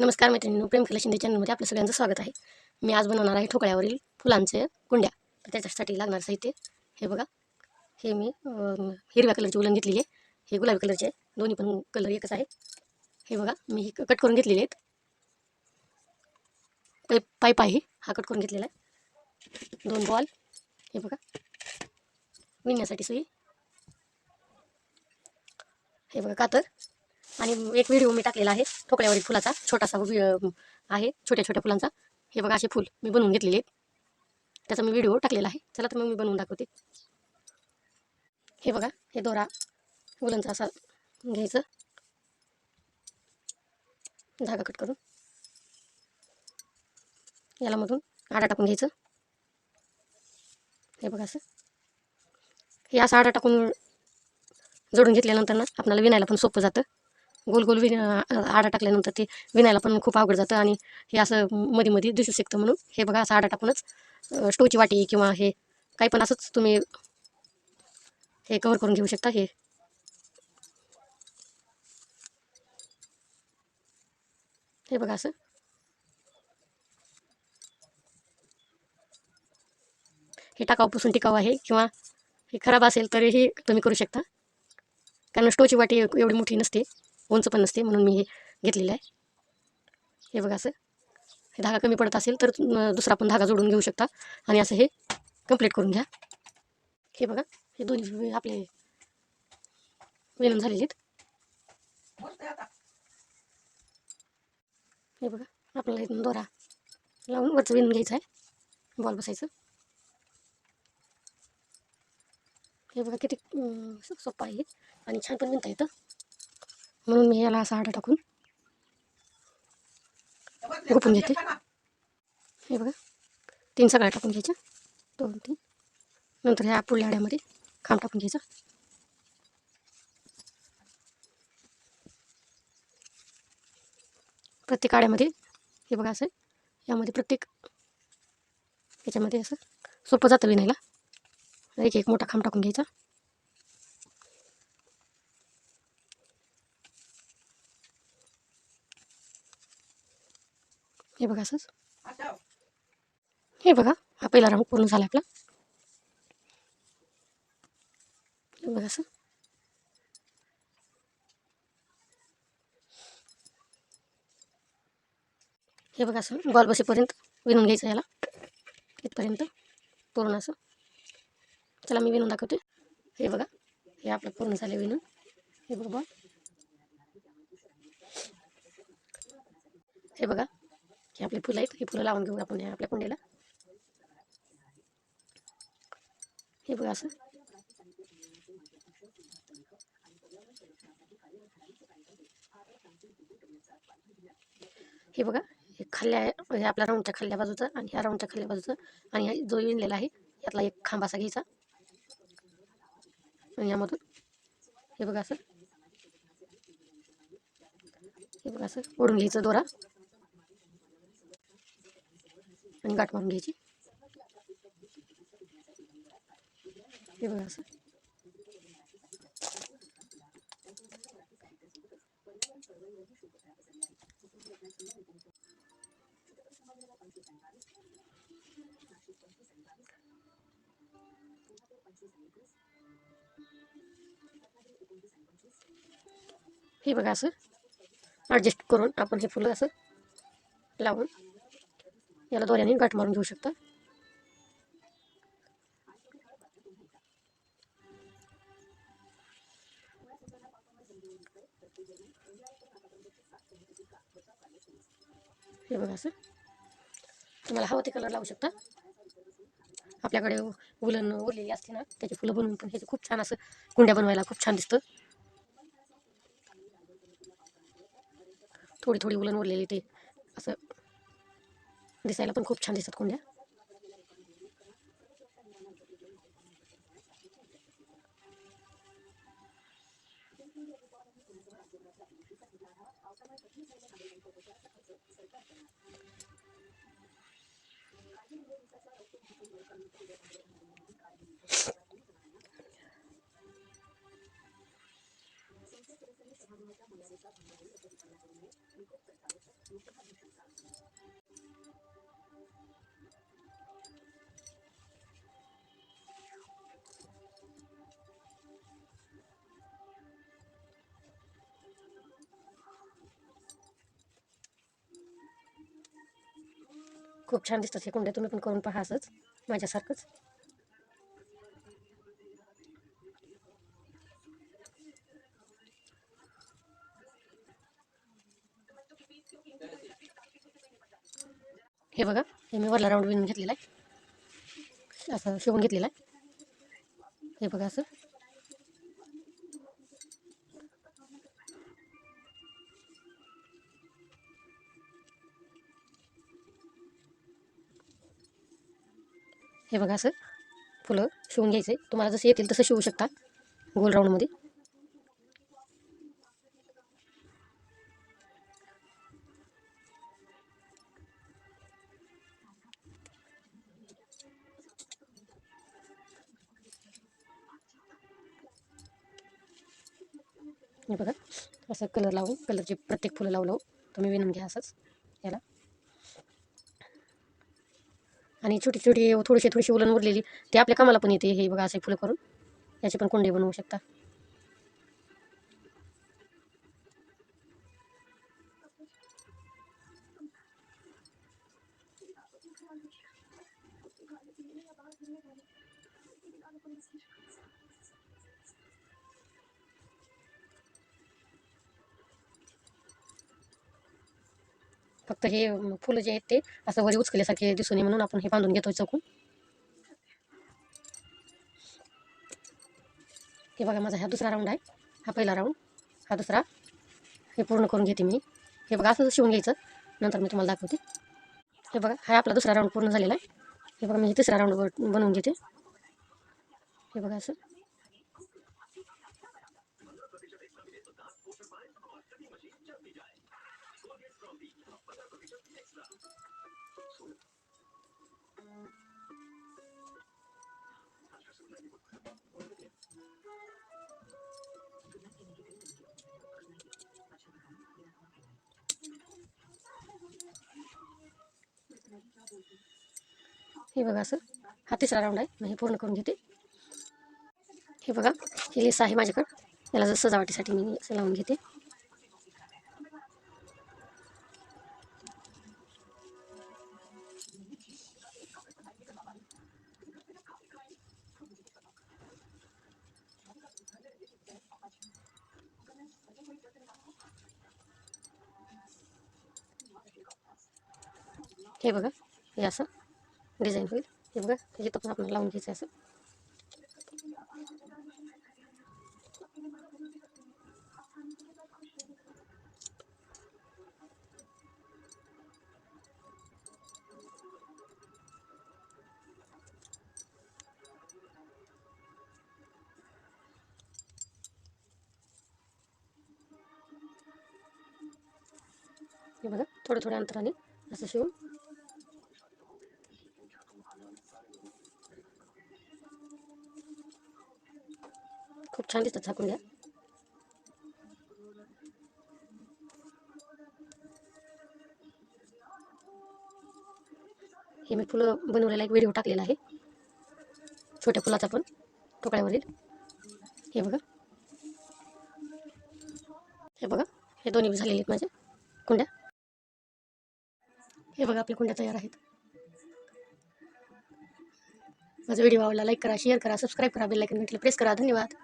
नमस्कार मैत्रिणींनो प्रेम कला शिंदे चॅनलमध्ये आपलं सगळ्यांचं स्वागत आहे. मी आज बनवणार आहे ठोकळ्यावरील फुलांचे कुंड्या. तर त्याच्यासाठी लागणार साहित्य. हे बघा. हे मी हिरव्या कलरची उलन घेतलेली आहे. हे गुलाबी कलरचे आहे. दोन्ही पण कलर एकच आहे. हे बघा मी हे कट करून घेतलेले आहेत. पाईप पाईप आहे. हा कट करून घेतलेला आहे. दोन बॉल. हे बघा. विणण्यासाठी सुई. हे बघा कातर. आणि एक व्हिडिओ मी टाकलेला आहे ठोकळ्यावरील फुलाचा छोटासा वि- आहे छोट्या छोट्या फुलांचा. हे बघा असे फुल मी बनवून घेतलेले आहेत. त्याचा मी व्हिडिओ टाकलेला आहे. चला तर मग मी बनवून दाखवते. हे बघा हे दोरा फुलांचा असा घ्यायचं. धागा कट करून. याला मधून आडा टाकून घ्यायचं. हे बघा असं. हे असं आडा टाकून जोडून घेतल्यानंतर ना आपल्याला विणायला पण सोपं जातं. गोल गोल विण आडा टाकल्यानंतर ते विणायला पण खूप अवघड जातं आणि हे असं मध्ये मध्ये दिसू शकतं म्हणून. हे बघा असं आडा टाकूनच स्टोची वाटी किंवा हे काही पण असंच तुम्ही हे कवर करून घेऊ शकता हे. हे बघा असं. हे टाकाऊपासून टिकाऊ आहे किंवा हे खराब असेल तरीही तुम्ही करू शकता. कारण स्टोची वाटी एवढी मोठी नसते. उंच पण नसते म्हणून मी हे घेतलेलं आहे. हे बघा असं. हे धागा कमी पडत असेल तर दुसरा पण धागा जोडून घेऊ शकता. आणि असं हे कंप्लीट करून घ्या. हे बघा हे दोन्ही आपले विणून झालेले आहेत. हे बघा आपल्याला इथून दोरा लावून वरचं विणून घ्यायचं आहे. बॉल बसायचं. हे बघा किती अं, सोपं आहे आणि छान पण विणता येतं म्हणून मी याला असा आडा टाकून गोपून घेते. हे बघा तीन सगळ्या टाकून घ्यायच्या. दोन तीन. नंतर ह्या पुढल्या आड्यामध्ये खांब टाकून घ्यायचा. प्रत्येक आड्यामध्ये हे बघा असं यामध्ये प्रत्येक याच्यामध्ये असं सोपं जातं विणायला. एक एक मोठा खांब टाकून घ्यायचा. हे बघा असंच. हे. बघा हा पहिला राऊंड पूर्ण झाला आपला. हे बघा असं. हे बघा असं बॉल बसेपर्यंत विणून घ्यायचं याला. इथपर्यंत पूर्ण असं. चला मी विणून दाखवते. हे बघा हे आपलं पूर्ण झाले विणून. हे बघा बॉल. हे बघा हे आपले फुलं आहेत हे फुलं लावून घेऊ आपण आपल्या कुंडीला. हे बघा असं. हे बघा हे खाल्ल्या हे आपल्या राऊंडच्या खाल्ल्या बाजूचं आणि ह्या राऊंडच्या खाल्ल्या बाजूचं आणि हा जो विणलेला आहे यातला एक खांब असा घ्यायचा. आणि यामधून हे बघा असं. हे बघा असं ओढून घ्यायचं दोरा. आणि गाठ मारून घ्यायची. हे बघा असं. हे बघा असं. ॲडजस्ट करून आपण हे फुलं असं लावून याला दोऱ्याने गाठ मारून घेऊ शकता. हे बघा असं. तुम्हाला हवं ते कलर लावू शकता. आपल्याकडे उलन उरलेली असते ना त्याची फुलं बनवून पण ह्याचं खूप छान असं कुंड्या बनवायला खूप छान दिसतं. थोडी थोडी उलन उरलेली ते असं दिसायला पण खूप छान दिसतात कोंड्या. खूप छान दिसतात हे कुंड्या तुम्ही पण करून पहा असंच माझ्यासारखंच. हे बघा हे मी वरला राऊंड विणून घेतलेला आहे. असं शिवून घेतलेला आहे. हे बघा असं. हे बघा असं फुलं शिवून घ्यायचे तुम्हाला जसं येतील तसं शिवू शकता गोल राऊंडमध्ये हे बघा असं कलर लावून कलरचे प्रत्येक फुलं लावू लावू हो, तुम्ही विणून घ्या असंच. याला. आणि छोटी छोटी थोडीशी थोडीशी उलन उरलेली ते आपल्या कामाला पण येते हे बघा असे फुलं करून. याचे पण कुंडे बनवू शकता. फक्त हे फुलं जे आहेत ते असं वरी उचकल्यासारखे दिसून नये म्हणून आपण हे बांधून घेतो चौकून. हे बघा माझा हा दुसरा राऊंड आहे. हा पहिला राऊंड हा दुसरा. हे पूर्ण करून घेते मी. हे बघा असं शिवून घ्यायचं. नंतर मी तुम्हाला दाखवते. हे बघा हा आपला दुसरा राऊंड पूर्ण झालेला आहे. हे बघा मी हे तिसरा राऊंड बनवून घेते. हे बघा असं. हे बघा असं. हा तिसरा राऊंड आहे. मी हे पूर्ण करून घेते. हे बघा. हे लेस आहे माझ्याकडं. याला जर सजावटीसाठी मी असं लावून घेते. हे बघा. हे असं. डिझाईन होईल. हे बघा त्याची पण आपण लावून घ्यायचं असं. हे बघा थोड्या थोड्या अंतराने असं शिवून खूप छान दिसतात झाकून घ्या. हे मी फुलं बनवलेला एक व्हिडिओ टाकलेला आहे. छोट्या फुलाचा पण ठोकळ्यावरील हे बघा. हे बघा. हे दोन्ही झालेले आहेत माझ्या कुंड्या. हे बघा आपल्या कुंड्या तयार आहेत. माझा व्हिडिओ आवडला लाईक करा शेअर करा सबस्क्राईब करा बेल आयकन भेटलं प्रेस करा. धन्यवाद.